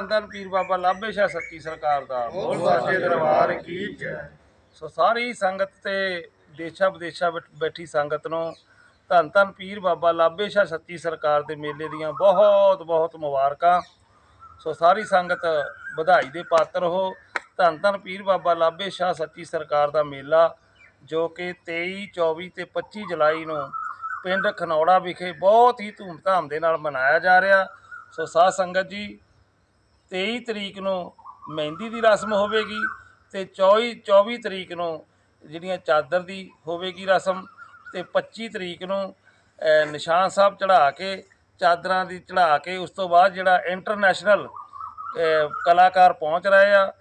ਧੰਨ ਪੀਰ ਬਾਬਾ ਲਾਭੇ ਸ਼ਾਹ ਸੱਚੀ ਸਰਕਾਰ ਦਾ। ਬੋਲ ਸਾਚੇ ਦਰਬਾਰ ਕੀ ਜੈ ਸੋ ਸਾਰੀ ਸੰਗਤ ਤੇ ਦੇਸ਼ਾਂ ਵਿਦੇਸ਼ਾਂ ਵਿੱਚ ਬੈਠੀ ਸੰਗਤ ਨੂੰ ਧੰਨ ਧੰਨ ਪੀਰ ਬਾਬਾ ਲਾਭੇ ਸ਼ਾਹ ਸੱਚੀ ਸਰਕਾਰ ਦੇ ਮੇਲੇ ਦੀਆਂ ਬਹੁਤ ਬਹੁਤ ਮੁਬਾਰਕਾਂ। ਸੋ ਸਾਰੀ ਸੰਗਤ ਵਧਾਈ ਦੇ ਪਾਤਰ ਹੋ। ਧੰਨ ਧੰਨ ਪੀਰ ਬਾਬਾ ਲਾਭੇ ਸ਼ਾਹ ਸੱਚੀ ਸਰਕਾਰ ਦਾ ਮੇਲਾ ਜੋ ਕਿ 23 24 ਤੇ 25 ਜੁਲਾਈ ਨੂੰ ਪਿੰਡ ਖਨੌੜਾ ਵਿਖੇ ਬਹੁਤ ਹੀ ਧੂਮਧਾਮ ਦੇ ਨਾਲ ਮਨਾਇਆ ਜਾ ਰਿਹਾ। ਸੋ ਸਾਧ ਸੰਗਤ ਜੀ 23 ਤਰੀਕ ਨੂੰ ਮਹਿੰਦੀ ਦੀ ਰਸਮ ਹੋਵੇਗੀ ਤੇ 24 24 ਤਰੀਕ ਨੂੰ ਜਿਹੜੀਆਂ ਚਾਦਰ ਦੀ ਹੋਵੇਗੀ ਰਸਮ ਤੇ 25 ਤਰੀਕ ਨੂੰ ਨਿਸ਼ਾਨ ਸਾਹਿਬ ਚੜਾ ਕੇ, ਚਾਦਰਾਂ ਦੀ ਚੜਾ ਕੇ ਉਸ ਤੋਂ ਬਾਅਦ ਜਿਹੜਾ ਇੰਟਰਨੈਸ਼ਨਲ ਕਲਾਕਾਰ ਪਹੁੰਚ ਰਹੇ ਆ,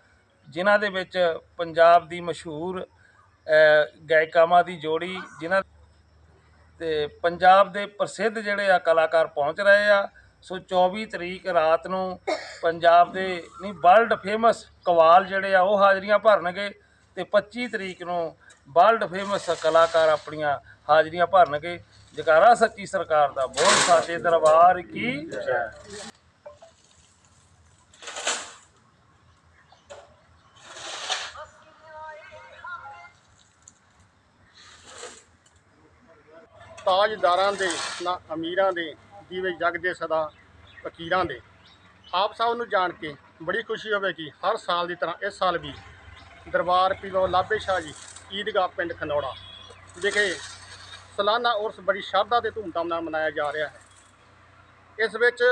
ਜਿਨ੍ਹਾਂ ਦੇ ਵਿੱਚ ਪੰਜਾਬ ਦੀ ਮਸ਼ਹੂਰ ਗਾਇਕਾਵਾਂ ਦੀ ਜੋੜੀ ਜਿਨ੍ਹਾਂ ਤੇ ਪੰਜਾਬ ਦੇ ਪ੍ਰਸਿੱਧ ਜਿਹੜੇ ਆ ਕਲਾਕਾਰ ਪਹੁੰਚ ਰਹੇ ਆ ਸੋ 24 ਤਰੀਕ ਰਾਤ ਨੂੰ ਪੰਜਾਬ ਦੇ ਨਹੀਂ ਵਰਲਡ ਫੇਮਸ ਕਵਾਲ ਜਿਹੜੇ ਆ, ਉਹ ਹਾਜ਼ਰੀਆਂ ਭਰਨਗੇ ਤੇ 25 ਤਰੀਕ ਨੂੰ ਵਰਲਡ ਫੇਮਸ ਕਲਾਕਾਰ ਆਪਣੀਆਂ ਹਾਜ਼ਰੀਆਂ ਭਰਨਗੇ। ਜਕਾਰਾ ਸੱਚੀ ਸਰਕਾਰ ਦਾ ਬੋਲ ਸਾਡੇ ਦਰਬਾਰ ਕੀ ਜੈ। ਤਾਜਦਾਰਾਂ ਦੇ ਨਾ ਅਮੀਰਾਂ ਦੇ ਦੀਵੇ ਜਗਦੇ ਸਦਾ ਫਕੀਰਾਂ ਦੇ। ਆਪ ਸਭ ਨੂੰ ਜਾਣ ਕੇ ਬੜੀ ਖੁਸ਼ੀ ਹੋਵੇਗੀ ਹਰ ਸਾਲ ਦੀ ਤਰ੍ਹਾਂ ਇਸ ਸਾਲ ਵੀ ਦਰਬਾਰ ਪੀਰੋ ਲਾਭੇ ਸ਼ਾਹ ਜੀ ਈਦਗਾਹ ਪਿੰਡ ਖਨੌੜਾ ਵਿਖੇ ਸਾਲਾਨਾ ਉਰਸ ਬੜੀ ਸ਼ਰਧਾ ਤੇ ਧੂਮਧਾਮ ਨਾਲ ਮਨਾਇਆ ਜਾ ਰਿਹਾ ਹੈ। ਇਸ ਵਿੱਚ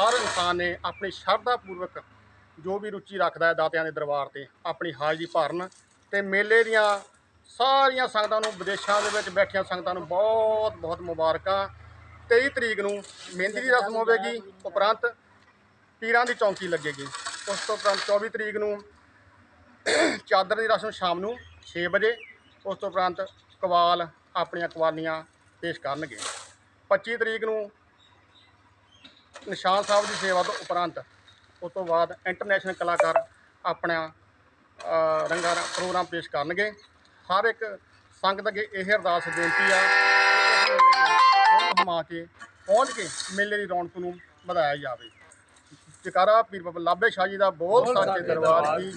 ਹਰ ਇਨਸਾਨ ਨੇ ਆਪਣੀ ਸ਼ਰਧਾ ਪੂਰਵਕ ਜੋ ਵੀ ਰੁਚੀ ਰੱਖਦਾ ਹੈ ਦਾਤਿਆਂ ਦੇ ਦਰਬਾਰ ਤੇ ਆਪਣੀ ਹਾਜ਼ਰੀ ਭਰਨ ਤੇ ਮੇਲੇ ਦੀਆਂ ਸਾਰੀਆਂ ਸੰਗਤਾਂ ਨੂੰ, ਵਿਦੇਸ਼ਾਂ ਦੇ ਵਿੱਚ ਬੈਠੀਆਂ ਸੰਗਤਾਂ ਨੂੰ ਬਹੁਤ ਬਹੁਤ ਮੁਬਾਰਕਾਂ। 23 ਤਰੀਕ ਨੂੰ ਮਹਿੰਦੀ ਦੀ ਰਸਮ ਹੋਵੇਗੀ ਉਪਰੰਤ ਪੀਰਾਂ ਦੀ ਚੌਂਕੀ ਲੱਗੇਗੀ। ਉਸ ਤੋਂ ਉਪਰੰਤ 24 ਤਰੀਕ ਨੂੰ ਚਾਦਰ ਦੀ ਰਸਮ ਸ਼ਾਮ ਨੂੰ 6 ਵਜੇ ਉਸ ਤੋਂ ਉਪਰੰਤ ਕਵਾਲ ਆਪਣੀਆਂ ਕਵਾਲੀਆਂ ਪੇਸ਼ ਕਰਨਗੇ। 25 ਤਰੀਕ ਨੂੰ ਨਿਸ਼ਾਨ ਸਾਹਿਬ ਦੀ ਸੇਵਾ ਤੋਂ ਉਪਰੰਤ ਉਸ ਤੋਂ ਬਾਅਦ ਇੰਟਰਨੈਸ਼ਨਲ ਕਲਾਕਾਰ ਆਪਣਾ ਅ, ਰੰਗਾ ਪ੍ਰੋਗਰਾਮ ਪੇਸ਼ ਕਰਨਗੇ। ਹਰ ਇੱਕ ਸੰਗਤ ਅੱਗੇ ਇਹ ਅਰਦਾਸ ਬੇਨਤੀ ਆ ਨੂੰ ਹਮਾ ਕੇ ਪਹੁੰਚ ਕੇ ਮੇਲੇ ਦੀ ਰੌਣਕ ਨੂੰ ਵਧਾਇਆ ਜਾਵੇ ਜਕਾਰਾ ਪੀਰ ਬਾਬਾ ਲਾਭੇ ਸ਼ਾਹ ਜੀ ਦਾ ਬਹੁਤ ਸਾਚੇ ਦਰਬਾਰ ਦੀ।